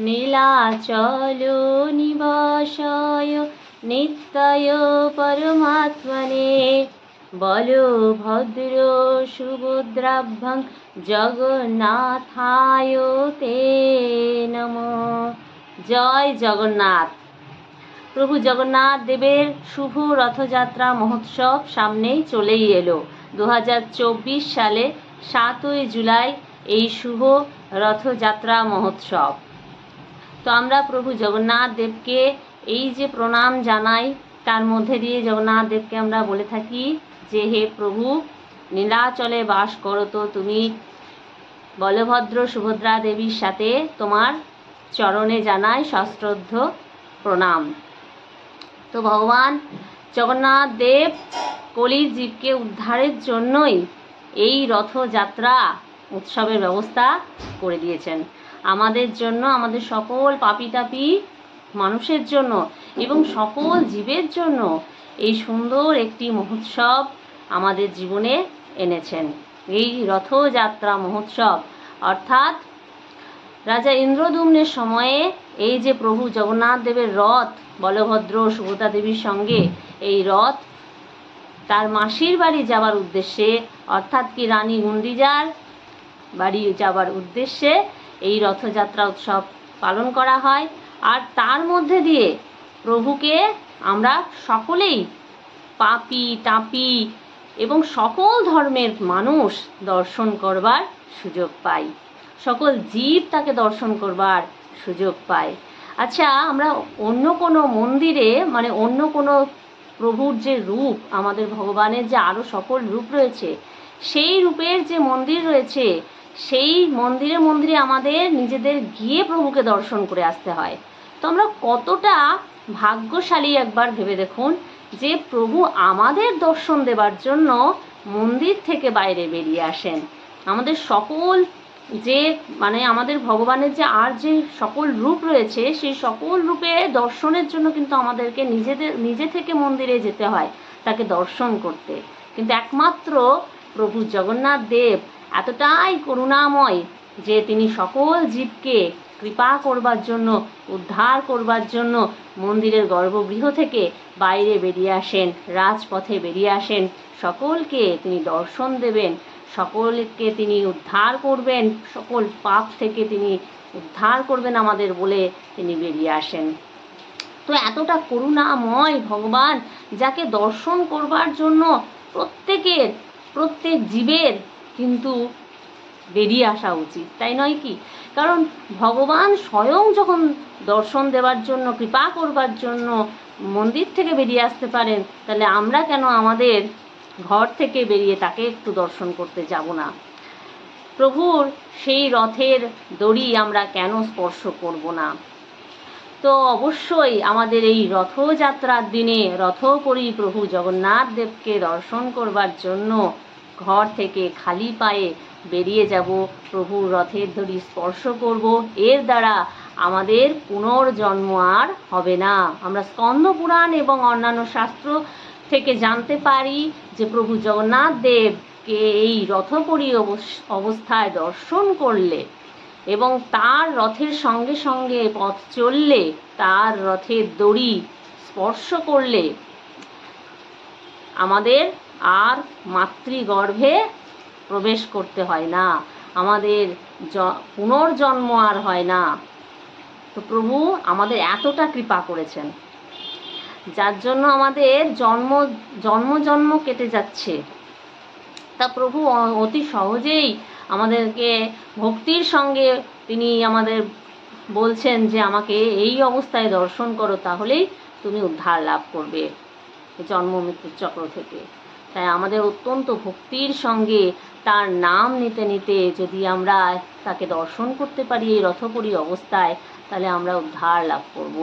নীলাচল নিবাসায় নিত্যায় পরমাত্মনে। বলভদ্র সুভদ্রাভ্যং জগন্নাথায় তে নম। জয় জগন্নাথ। প্রভু জগন্নাথ দেবের শুভ রথযাত্রা মহোৎসব সামনেই চলেই এলো। দু হাজার চব্বিশ সালে সাতই জুলাই এই শুভ রথযাত্রা মহোৎসব। তো আমরা প্রভু জগন্নাথ দেবকে এই যে প্রণাম জানাই, তার মধ্যে দিয়ে জগন্নাথ দেবকে আমরা বলে থাকি যে, হে প্রভু, নীলাচলে বাস করো তো তুমি। বলভদ্র সুভদ্রা দেবীর সাথে তোমার চরণে জানাই সশ্রদ্ধ প্রণাম। তো ভগবান জগন্নাথ দেব কলির জীবকে উদ্ধারের জন্যই এই রথযাত্রা উৎসবের ব্যবস্থা করে দিয়েছেন। আমাদের জন্য, আমাদের সকল পাপি তাপি মানুষের জন্য এবং সকল জীবের জন্য এই সুন্দর একটি মহোৎসব আমাদের জীবনে এনেছেন। এই রথযাত্রা মহোৎসব, অর্থাৎ রাজা ইন্দ্রদুম্নের সময়ে এই যে প্রভু জগন্নাথ দেবের রথ, বলভদ্র সুভদ্রা দেবীর সঙ্গে এই রথ, তার মাসির বাড়ি যাওয়ার উদ্দেশ্যে, অর্থাৎ কি রানী গুন্ডিজার বাড়ি যাওয়ার উদ্দেশ্যে এই রথযাত্রা উৎসব পালন করা হয়। আর তার মধ্যে দিয়ে প্রভুকে আমরা সকলেই পাপি তাপি এবং সকল ধর্মের মানুষ দর্শন করবার সুযোগ পাই। সকল জীব তাকে দর্শন করবার সুযোগ পায় আচ্ছা আমরা অন্য কোনো মন্দিরে মানে অন্য কোনো প্রভুর যে রূপ, আমাদের ভগবানের যে আরও সকল রূপ রয়েছে, সেই রূপের যে মন্দির রয়েছে সেই মন্দিরে মন্দিরে আমাদের নিজেদের গিয়ে প্রভুকে দর্শন করে আসতে হয়। তো আমরা কতটা ভাগ্যশালী একবার ভেবে দেখুন যে প্রভু আমাদের দর্শন দেবার জন্য মন্দির থেকে বাইরে বেরিয়ে আসেন। আমাদের সকল যে মানে আমাদের ভগবানের যে আর যে সকল রূপ রয়েছে, সেই সকল রূপে দর্শনের জন্য কিন্তু আমাদেরকে নিজেদের, নিজে থেকে মন্দিরে যেতে হয়, তাকে দর্শন করতে। কিন্তু একমাত্র প্রভু জগন্নাথ দেব এতটাই করুণাময় যে তিনি সকল জীবকে কৃপা করবার জন্য, উদ্ধার করবার জন্য মন্দিরের গর্ভগৃহ থেকে বাইরে বেরিয়ে আসেন, রাজপথে বেরিয়ে আসেন। সকলকে তিনি দর্শন দেবেন, সকলকে তিনি উদ্ধার করবেন, সকল পাপ থেকে তিনি উদ্ধার করবেন আমাদের বলে তিনি বেরিয়ে আসেন। তো এতটা করুণাময় ভগবান যাকে দর্শন করবার জন্য প্রত্যেকের, প্রত্যেক জীবের কিন্তু বেরিয়ে আসা উচিত। তাই নয় কি? কারণ ভগবান স্বয়ং যখন দর্শন দেওয়ার জন্য, কৃপা করবার জন্য মন্দির থেকে বেরিয়ে আসতে পারেন, তাহলে আমরা কেন আমাদের ঘর থেকে বেরিয়ে তাকে একটু দর্শন করতে যাব না? প্রভুর সেই রথের দড়ি আমরা কেন স্পর্শ করব না? তো অবশ্যই আমাদের এই রথযাত্রার দিনে রথ করি প্রভু জগন্নাথ দেবকে দর্শন করবার জন্য ঘর থেকে খালি পায়ে বেরিয়ে যাব। প্রভুর রথের দড়ি স্পর্শ করব। এর দ্বারা আমাদের পুনর্জন্ম আর হবে না। আমরা স্কন্দ পুরাণ এবং অন্যান্য শাস্ত্র থেকে জানতে পারি যে প্রভু জগন্নাথ দেবকে এই রথপরি অবস- অবস্থায় দর্শন করলে এবং তার রথের সঙ্গে সঙ্গে পথ চললে, তার রথের দড়ি স্পর্শ করলে আমাদের আর মাতৃগর্ভে প্রবেশ করতে হয় না। আমাদের পুনর্জন্ম আর হয় না। তো প্রভু আমাদের এতটা কৃপা করেছেন। যার জন্য আমাদের জন্ম জন্ম জন্ম কেটে যাচ্ছে। তা প্রভু অতি সহজেই আমাদেরকে ভক্তির সঙ্গে তিনি আমাদের বলছেন যে, আমাকে এই অবস্থায় দর্শন করো, তাহলেই তুমি উদ্ধার লাভ করবে জন্ম মৃত্যুর চক্র থেকে। তাই আমাদের অত্যন্ত ভক্তির সঙ্গে তার নাম নিতে নিতে যদি আমরা তাকে দর্শন করতে পারি এই রথপুরী অবস্থায়, তাহলে আমরা উদ্ধার লাভ করব।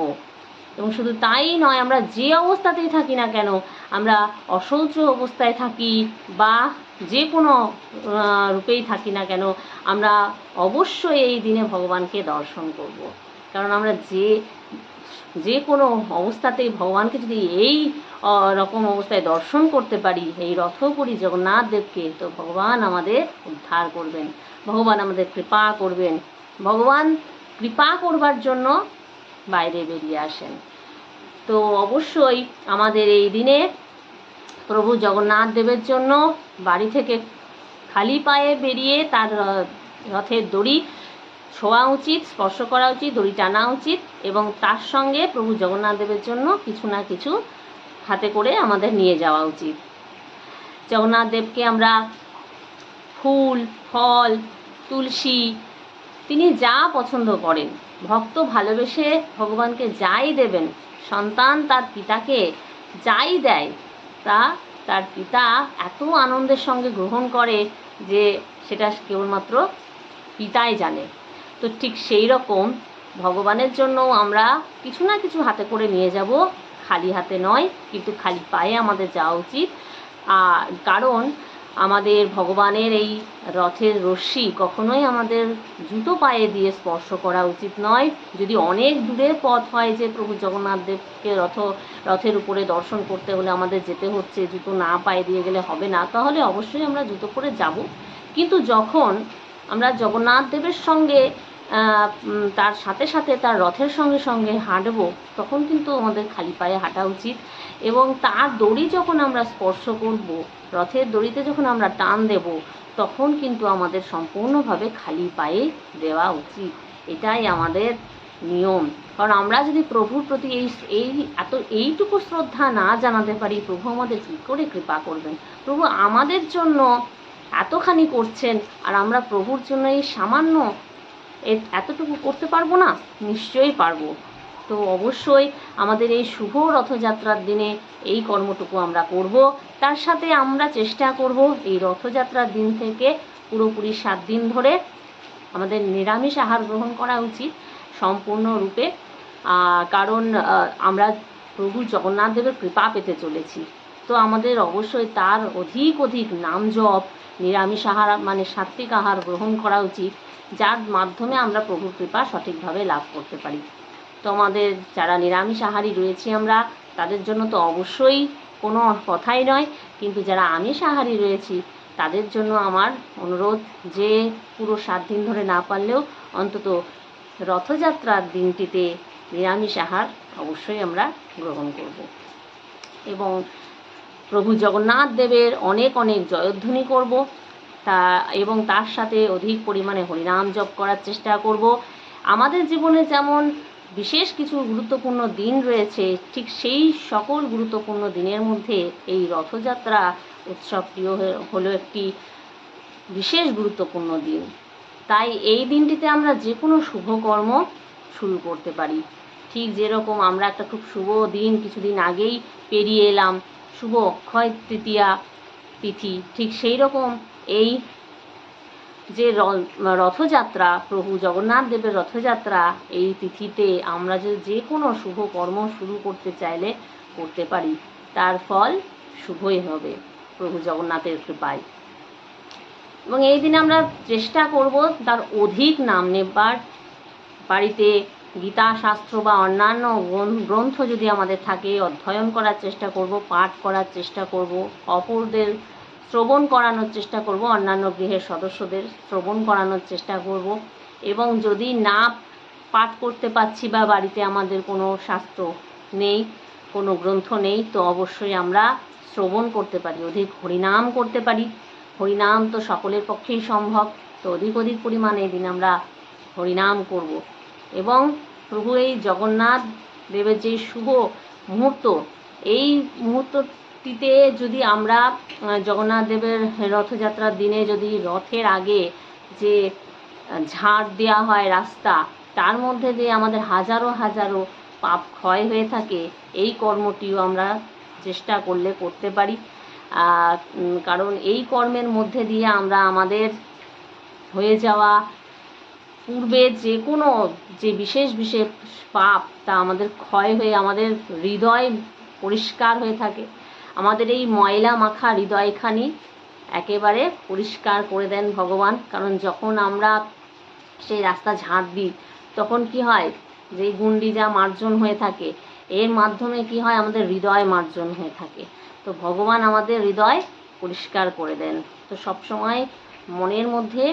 এবং শুধু তাই নয়, আমরা যে অবস্থাতেই থাকি না কেন, আমরা অশৌচ অবস্থায় থাকি বা যে কোনো রূপেই থাকি না কেন, আমরা অবশ্যই এই দিনে ভগবানকে দর্শন করব। কারণ আমরা যে যে কোনো অবস্থাতেই ভগবানকে যদি এই রকম অবস্থায় দর্শন করতে পারি, এই রথপুরী জগন্নাথ দেবকে, তো ভগবান আমাদের উদ্ধার করবেন। ভগবান আমাদের কৃপা করবেন। ভগবান কৃপা করবার জন্য বাইরে বেরিয়ে আসেন। তো অবশ্যই আমাদের এই দিনে প্রভু জগন্নাথ দেবের জন্য বাড়ি থেকে খালি পায়ে বেরিয়ে তার রথের দড়ি ছোঁয়া উচিত, স্পর্শ করা উচিত, দড়ি টানা উচিত এবং তার সঙ্গে প্রভু জগন্নাথ দেবের জন্য কিছু না কিছু হাতে করে আমাদের নিয়ে যাওয়া উচিত। জগন্নাথ দেবকে আমরা ফুল, ফল, তুলসী, তিনি যা পছন্দ করেন, ভক্ত ভালোবেসে ভগবানকে যাই দেবেন, সন্তান তার পিতাকে যাই দেয়, তা তার পিতা এত আনন্দের সঙ্গে গ্রহণ করে যে সেটা কেবলমাত্র পিতাই জানে। তো ঠিক সেই রকম ভগবানের জন্য আমরা কিছু না কিছু হাতে করে নিয়ে যাব। খালি হাতে নয়, কিন্তু খালি পায়ে আমাদের যাওয়া উচিত। আর কারণ আমাদের ভগবানের এই রথের রশ্মি কখনোই আমাদের জুতো পায়ে দিয়ে স্পর্শ করা উচিত নয়। যদি অনেক দূরের পথ হয় যে প্রভু জগন্নাথ দেবকে রথ, রথের উপরে দর্শন করতে হলে আমাদের যেতে হচ্ছে, জুতো না পায়ে দিয়ে গেলে হবে না, তাহলে অবশ্যই আমরা জুতো পরে যাব। কিন্তু যখন আমরা জগন্নাথ দেবের সঙ্গে তার সাথে সাথে তার রথের সঙ্গে সঙ্গে হাঁটবো, তখন কিন্তু আমাদের খালি পায়ে হাঁটা উচিত। এবং তার দড়ি যখন আমরা স্পর্শ করব, রথের দড়িতে যখন আমরা টান দেব, তখন কিন্তু আমাদের সম্পূর্ণভাবে খালি পায়ে দেওয়া উচিত। এটাই আমাদের নিয়ম। কারণ আমরা যদি প্রভুর প্রতি এই এই এত, এইটুকু শ্রদ্ধা না জানাতে পারি, প্রভু আমাদের কী করে কৃপা করবেন? প্রভু আমাদের জন্য এতখানি করছেন, আর আমরা প্রভুর জন্য এই সামান্য এতটুকু করতে পারব না, নিশ্চয়ই পারব। তো অবশ্যই আমাদের এই শুভ রথযাত্রার দিনে এই কর্মটুকু আমরা করব। তার সাথে আমরা চেষ্টা করব এই রথযাত্রার দিন থেকে পুরোপুরি সাত দিন ধরে আমাদের নিরামিষ আহার গ্রহণ করা উচিত সম্পূর্ণরূপে। কারণ আমরা প্রভু জগন্নাথ দেবের কৃপা পেতে চলেছি। তো আমাদের অবশ্যই তার অধিক অধিক নাম জপ, নিরামিষ আহার মানে সাত্বিক আহার গ্রহণ করা উচিত। যার মাধ্যমে আমরা প্রভুর কৃপা সঠিকভাবে লাভ করতে পারি। তো আমাদের যারা নিরামিষ আহারী রয়েছি আমরা, তাদের জন্য তো অবশ্যই কোনো কথাই নয়, কিন্তু যারা আমিষ আহারী রয়েছি, তাদের জন্য আমার অনুরোধ যে পুরো সাত দিন ধরে না পারলেও অন্তত রথযাত্রার দিনটিতে নিরামিষ আহার অবশ্যই আমরা গ্রহণ করব। এবং প্রভু জগন্নাথ দেবের অনেক অনেক জয়ধ্বনি করব। তা, এবং তার সাথে অধিক পরিমাণে হরিনাম জপ করার চেষ্টা করব। আমাদের জীবনে যেমন বিশেষ কিছু গুরুত্বপূর্ণ দিন রয়েছে, ঠিক সেই সকল গুরুত্বপূর্ণ দিনের মধ্যে এই রথযাত্রা উৎসবটিও হ- হলো একটি বিশেষ গুরুত্বপূর্ণ দিন। তাই এই দিনটিতে আমরা যে কোনো শুভকর্ম শুরু করতে পারি। ঠিক যেরকম আমরা একটা খুব শুভ দিন কিছুদিন আগেই পেরিয়ে এলাম, শুভ অক্ষয় তৃতীয়া তিথি, ঠিক সেই রকম এই যে রথযাত্রা, প্রভু জগন্নাথ দেবের রথযাত্রা, এই তিথিতে আমরা যে যে কোনো শুভ কর্ম শুরু করতে চাইলে করতে পারি। তার ফল শুভই হবে, প্রভু জগন্নাথের কৃপায়। এবং এই দিনে আমরা চেষ্টা করব তার অধিক নাম নেবার। বাড়িতে গীতা শাস্ত্র বা অন্যান্য গ্রন্থ যদি আমাদের থাকে, অধ্যয়ন করার চেষ্টা করব, পাঠ করার চেষ্টা করব, অপরদের শ্রবণ করানোর চেষ্টা করব, অন্যান্য গৃহের সদস্যদের শ্রবণ করানোর চেষ্টা করব। এবং যদি না পাঠ করতে পারছি বা বাড়িতে আমাদের কোনো শাস্ত্র নেই, কোনো গ্রন্থ নেই, তো অবশ্যই আমরা শ্রবণ করতে পারি, অধিক হরিনাম করতে পারি। হরিনাম তো সকলের পক্ষেই সম্ভব, তো অধিক অধিক পরিমাণে এদিন আমরা হরিনাম করব। এবং প্রভু এই জগন্নাথ দেবের যে শুভ মুহূর্ত, এই মুহূর্তটিতে যদি আমরা জগন্নাথ দেবের রথযাত্রার দিনে যদি রথের আগে যে ঝাড় দেওয়া হয় রাস্তা, তার মধ্যে দিয়ে আমাদের হাজারো হাজারো পাপ ক্ষয় হয়ে থাকে, এই কর্মটিও আমরা চেষ্টা করলে করতে পারি। কারণ এই কর্মের মধ্যে দিয়ে আমরা আমাদের হয়ে যাওয়া পূর্বে যে কোনো যে বিশেষ বিশেষ পাপ, তা আমাদের ক্ষয় হয়ে, আমাদের হৃদয় পরিষ্কার হয়ে থাকে। আমাদের এই ময়লা মাখা হৃদয়খানি একেবারে পরিষ্কার করে দেন ভগবান। কারণ যখন আমরা সেই রাস্তা ঝাঁট দিই, তখন কি হয়? যে গুন্ডি যা মার্জন হয়ে থাকে, এর মাধ্যমে কি হয়? আমাদের হৃদয় মার্জন হয়ে থাকে। তো ভগবান আমাদের হৃদয় পরিষ্কার করে দেন। তো সবসময় মনের মধ্যে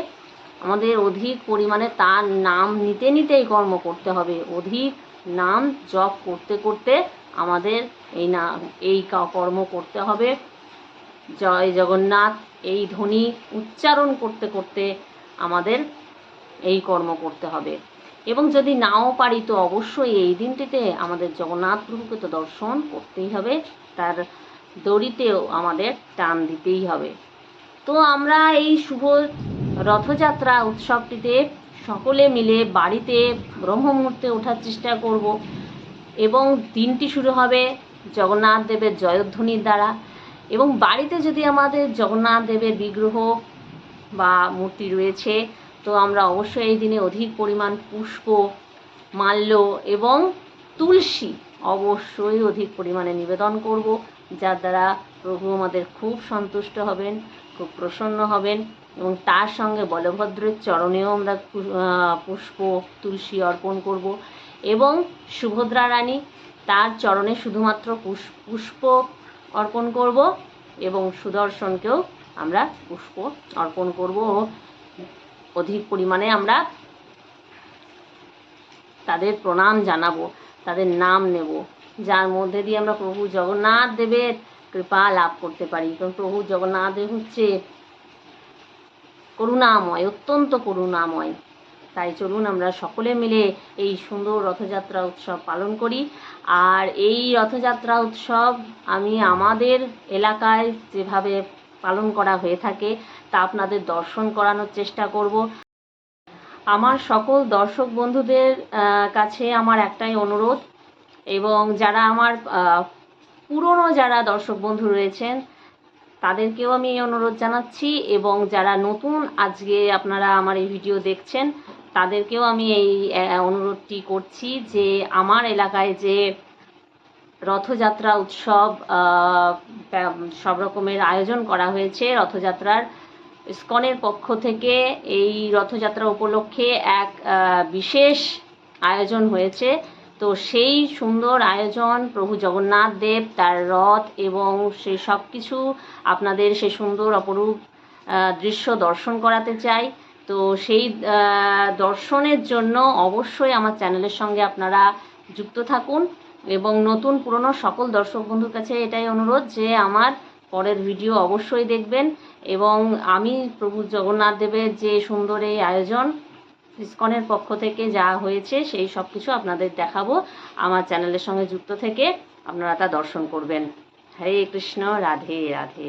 আমাদের অধিক পরিমাণে তার নাম নিতে নিতেই কর্ম করতে হবে। অধিক নাম জপ করতে করতে আমাদের এই না, এই কর্ম করতে হবে। জয় জগন্নাথ, এই ধ্বনি উচ্চারণ করতে করতে আমাদের এই কর্ম করতে হবে। এবং যদি নাও পারি তো অবশ্যই এই দিনটিতে আমাদের জগন্নাথ প্রভুকে তো দর্শন করতেই হবে, তার দড়িতেও আমাদের টান দিতেই হবে। তো আমরা এই শুভ রথযাত্রা উৎসবটিতে সকলে মিলে বাড়িতে ব্রহ্ম মুহূর্তে ওঠার চেষ্টা করব। এবং দিনটি শুরু হবে জগন্নাথ দেবের জয়ধ্বনির দ্বারা। এবং বাড়িতে যদি আমাদের জগন্নাথ দেবের বিগ্রহ বা মূর্তি রয়েছে, তো আমরা অবশ্যই এই দিনে অধিক পরিমাণ পুষ্প, মাল্য এবং তুলসী অবশ্যই অধিক পরিমাণে নিবেদন করব, যার দ্বারা প্রভু আমাদের খুব সন্তুষ্ট হবেন, খুব প্রসন্ন হবেন এবং তার সঙ্গে বলভদ্রের চরণেও আমরা পুষ্প, তুলসী অর্পণ করব। এবং সুভদ্রা রানী তার চরণে শুধুমাত্র পুষ- পুষ্প অর্পণ করব এবং সুদর্শনকেও আমরা পুষ্প অর্পণ করব। অধিক পরিমাণে আমরা তাদের প্রণাম জানাব, তাদের নাম নেব। যার মধ্যে দিয়ে আমরা প্রভু জগন্নাথ দেবের কৃপা লাভ করতে পারি। কারণ প্রভু জগন্নাথ দেব হচ্ছে করুণাময়, অত্যন্ত করুণাময়। তাই চলুন আমরা সকলে মিলে এই সুন্দর রথযাত্রা উৎসব পালন করি। আর এই রথযাত্রা উৎসব আমি আমাদের এলাকায় যেভাবে পালন করা হয়ে থাকে, তা আপনাদের দর্শন করানোর চেষ্টা করব। আমার সকল দর্শক বন্ধুদের কাছে আমার একটাই অনুরোধ, এবং যারা আমার পুরনো যারা দর্শক বন্ধু রয়েছেন, তাদেরকেও আমি এই অনুরোধ জানাচ্ছি, এবং যারা নতুন আজকে আপনারা আমার এই ভিডিও দেখছেন তাদেরকেও আমি এই অনুরোধটি করছি যে আমার এলাকায় যে রথযাত্রা উৎসব সব রকমের আয়োজন করা হয়েছে রথযাত্রার, ইস্কনের পক্ষ থেকে এই রথযাত্রা উপলক্ষে এক বিশেষ আয়োজন হয়েছে। তো সেই সুন্দর আয়োজন প্রভু জগন্নাথ দেব তার রথ এবং সে সব কিছু আপনাদের সে সুন্দর অপরূপ দৃশ্য দর্শন করাতে চাই। তো সেই দর্শনের জন্য অবশ্যই আমার চ্যানেলের সঙ্গে আপনারা যুক্ত থাকুন এবং নতুন পুরনো সকল দর্শক বন্ধুর কাছে এটাই অনুরোধ যে আমার পরের ভিডিও অবশ্যই দেখবেন এবং আমি প্রভু জগন্নাথ দেবের যে সুন্দর এই আয়োজন ইস্কনের পক্ষ থেকে যা হয়েছে সেই সব কিছু আপনাদের দেখাবো, আমার চ্যানেলের সঙ্গে যুক্ত থেকে আপনারা তা দর্শন করবেন। হরে কৃষ্ণ, রাধে রাধে।